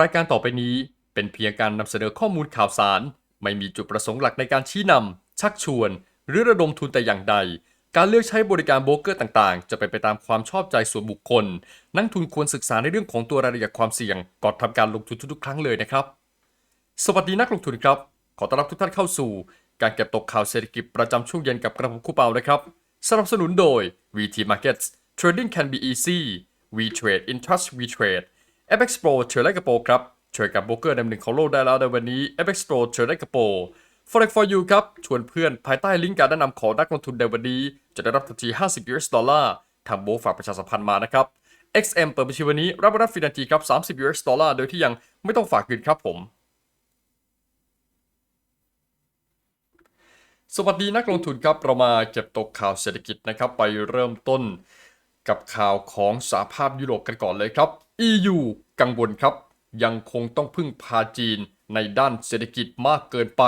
รายการต่อไปนี้เป็นเพียงการนำเสนอข้อมูลข่าวสาร ไม่มีจุดประสงค์หลักในการชี้นำชักชวน หรือระดมทุนแต่อย่างใด การเลือกใช้บริการโบรกเกอร์ต่างๆ จะเป็นไปตามความชอบใจส่วนบุคคล นักทุนควรศึกษาในเรื่องของตัวรายละเอียดความเสี่ยงก่อนทำการลงทุนทุกๆครั้งเลยนะครับ สวัสดีนักลงทุนครับ ขอต้อนรับทุกท่านเข้าสู่ การเก็บตกข่าวเศรษฐกิจประจำช่วงเย็นกับกระผมคู่เปานะครับสนับสนุนโดย VT Markets Trading can be easy We trade in trust we trade FX Pro เทรดได้กับโปรครับเทรดกับโบรกเกอร์นดับหนึ่งของโลกได้แล้วในวันนี้ FX Pro เทรดได้กับโปร Forex for you ครับ ชวนเพื่อนภายใต้ลิงก์การแนะนำของนักลงทุนในวันนี้ จะได้รับทันที 50 US ดอลลาร์ทางโบฝากประชาสัมพันธ์มานะครับ XM เปิดบัญชีวันนี้รับรับฟรีทันทีครับ 30 US ดอลลาร์โดยที่ยังไม่ต้องฝากเงินครับผม สวัสดีนักลงทุนครับ เรามาเก็บตกข่าวเศรษฐกิจนะครับ ไปเริ่มต้น กับข่าวของสหภาพยุโรปกันก่อนเลยครับ EU กังวลครับ ยังคงต้องพึ่งพาจีนในด้านเศรษฐกิจมากเกินไป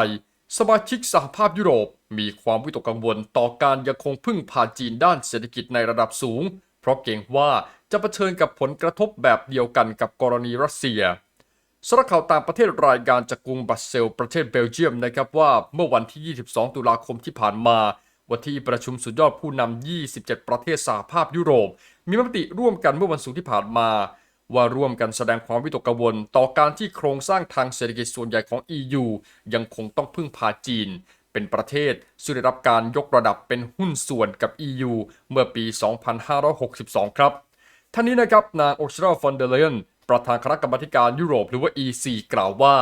สมาชิกสหภาพยุโรป มีความวิตกกังวลต่อการยังคงพึ่งพาจีนด้านเศรษฐกิจในระดับสูง เพราะเกรงว่าจะเผชิญกับผลกระทบแบบเดียวกันกับกรณีรัสเซียสำนักข่าวต่างประเทศรายงานจากกรุงบัสเซลประเทศเบลเยียมนะครับว่าเมื่อวันที่ 22 ตุลาคมที่ผ่านมา วันที่ประชุมสุดยอดผู้นำ 27 ประเทศสหภาพยุโรป มีมติร่วมกันเมื่อวันศุกร์ที่ผ่านมา ว่าร่วมกันแสดงความวิตกกังวล ต่อการที่โครงสร้างทางเศรษฐกิจส่วนใหญ่ของ EU ยังคงต้องพึ่งพาจีน เป็นประเทศซึ่งได้รับการยกระดับเป็นหุ้นส่วนกับ EU เมื่อปี 2562 ครับท่านนี้นะครับนางโอชราฟอนเดเลนประธานคณะกรรมการยุโรปหรือว่า EC กล่าวว่า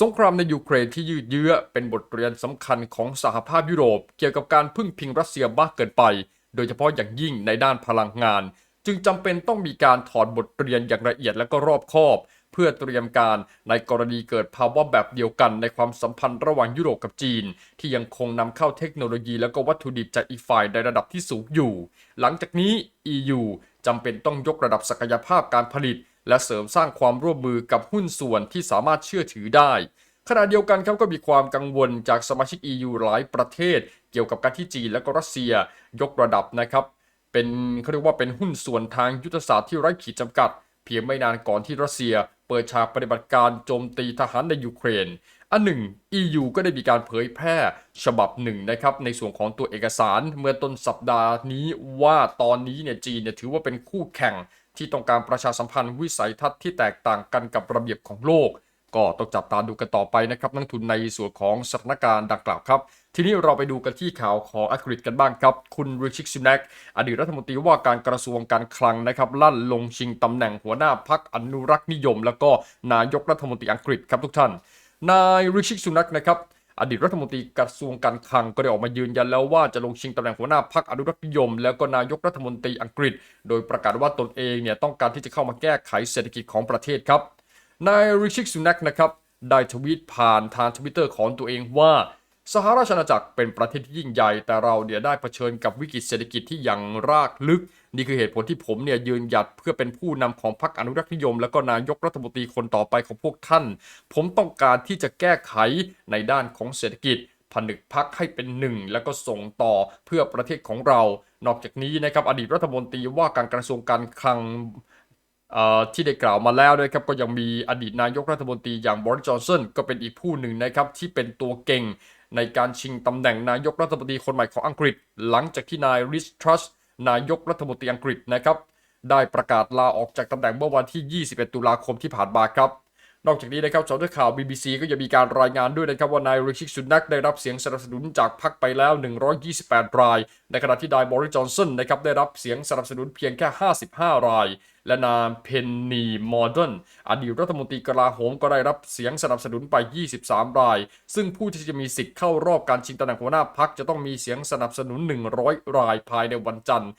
สงครามในยูเครนที่ยืดเยื้อเป็นบทเรียนสำคัญของสหภาพยุโรป เกี่ยวกับการพึ่งพิงรัสเซียมากเกินไป โดยเฉพาะอย่างยิ่งในด้านพลังงาน จึงจำเป็นต้องมีการถอดบทเรียนอย่างละเอียดและก็รอบคอบ เพื่อเตรียมการในกรณีเกิดภาวะแบบเดียวกันในความสัมพันธ์ระหว่างยุโรปกับจีน ที่ยังคงนำเข้าเทคโนโลยีและก็วัตถุดิบจากอีกฝ่ายในระดับที่สูงอยู่ หลังจากนี้ EU จำเป็นต้องยกระดับศักยภาพการผลิต และเสริมสร้างความร่วมมือกับหุ้นส่วนที่สามารถเชื่อถือได้ ขณะเดียวกันครับก็มีความกังวลจากสมาชิก EU หลายประเทศ เกี่ยวกับการที่จีนและก็รัสเซียยกระดับนะครับ เป็นเขาเรียกว่าเป็นหุ้นส่วนทางยุทธศาสตร์ที่ไร้ขีดจำกัด เพียงไม่นานก่อนที่รัสเซีย เปิดฉากปฏิบัติการโจมตีทหารในยูเครนอันหนึ่ง EU ก็ได้มีการเผยแพร่ฉบับหนึ่งนะครับในส่วนของตัวเอกสารเมื่อต้นสัปดาห์นี้ว่าตอนนี้เนี่ยจีนเนี่ยถือว่าเป็นคู่แข่ง ที่ต้องการประชาสัมพันธ์วิสัยทัศน์ที่แตกต่างกันกับระเบียบของโลก ก็ต้องจับตาดูกันต่อไปนะครับนักทุนในส่วนของสถานการณ์ดังกล่าวครับ ทีนี้เราไปดูกันที่ข่าวของอังกฤษกันบ้างครับ คุณริชิกซินักอดีตรัฐมนตรีว่าการกระทรวงการคลังนะครับลั่นลงชิงตำแหน่งหัวหน้าพักอนุรักษ์นิยม แล้วก็นายกรัฐมนตรีอังกฤษครับทุกท่าน นายริชิกซุนักนะครับ อดีตรัฐมนตรีกระทรวงการคลังก็ได้ออกมายืนยันแล้วว่าจะลงชิงตำแหน่งหัวหน้าพรรคอนุรักษ์นิยม แล้วก็นายกรัฐมนตรีอังกฤษ โดยประกาศว่าตนเองเนี่ยต้องการที่จะเข้ามาแก้ไขเศรษฐกิจของประเทศครับนายริชิกซุนักนะครับได้ทวีตผ่านทางทวิตเตอร์ของตัวเองว่าสหราชอาณาจักรเป็นประเทศที่ยิ่งใหญ่แต่เราเนี่ยได้เผชิญกับวิกฤตเศรษฐกิจที่ยังรากลึก นี่คือเหตุผลที่ผมเนี่ยยืนหยัดเพื่อเป็นผู้นำของพรรคอนุรักษ์นิยม แล้วก็นายกรัฐมนตรีคนต่อไปของพวกท่าน ผมต้องการที่จะแก้ไขในด้านของเศรษฐกิจผนึกพักให้เป็นหนึ่งแล้วก็ส่งต่อเพื่อประเทศของเรา นอกจากนี้นะครับอดีตรัฐมนตรีว่าการกระทรวงการคลังที่ได้กล่าวมาแล้วนะครับก็ยังมีอดีตนายกรัฐมนตรีอย่างบริสจอนสันก็เป็นอีกผู้หนึ่งนะครับที่เป็นตัวเก่งในการชิงตำแหน่งนายกรัฐมนตรีคนใหม่ของอังกฤษ หลังจากที่นายริชทรัส นายกรัฐมนตรีอังกฤษนะครับ ได้ประกาศลาออกจากตำแหน่งเมื่อวันที่ 21 ตุลาคมที่ผ่านมาครับ นอกจากนี้นะครับสำนักข่าว BBC ก็ยังมีการรายงานด้วยนะครับว่านายริชิกสุนักได้รับเสียงสนับสนุนจากพรรคไปแล้ว 128 ราย ในขณะที่นายบริจอนสันนะครับได้รับเสียงสนับสนุนเพียงแค่ 55 ราย และนายเพนนีมอร์ดนอดีตรัฐมนตรีกลาโหมก็ได้รับเสียงสนับสนุนไป 23 ราย ซึ่งผู้ที่จะมีสิทธิ์เข้ารอบการชิงตำแหน่งหัวหน้าพรรคจะต้องมีเสียงสนับสนุน 100 รายภายในวันจันทร์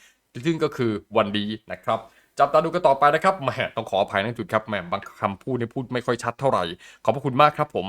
ซึ่งก็คือวันนี้นะครับ จับตาดูกันต่อไปนะครับแหมต้องขออภัยนักจุดครับแหมบางคำพูดเนี่ยพูดไม่ค่อยชัดเท่าไหร่ ขอบพระคุณมากครับผม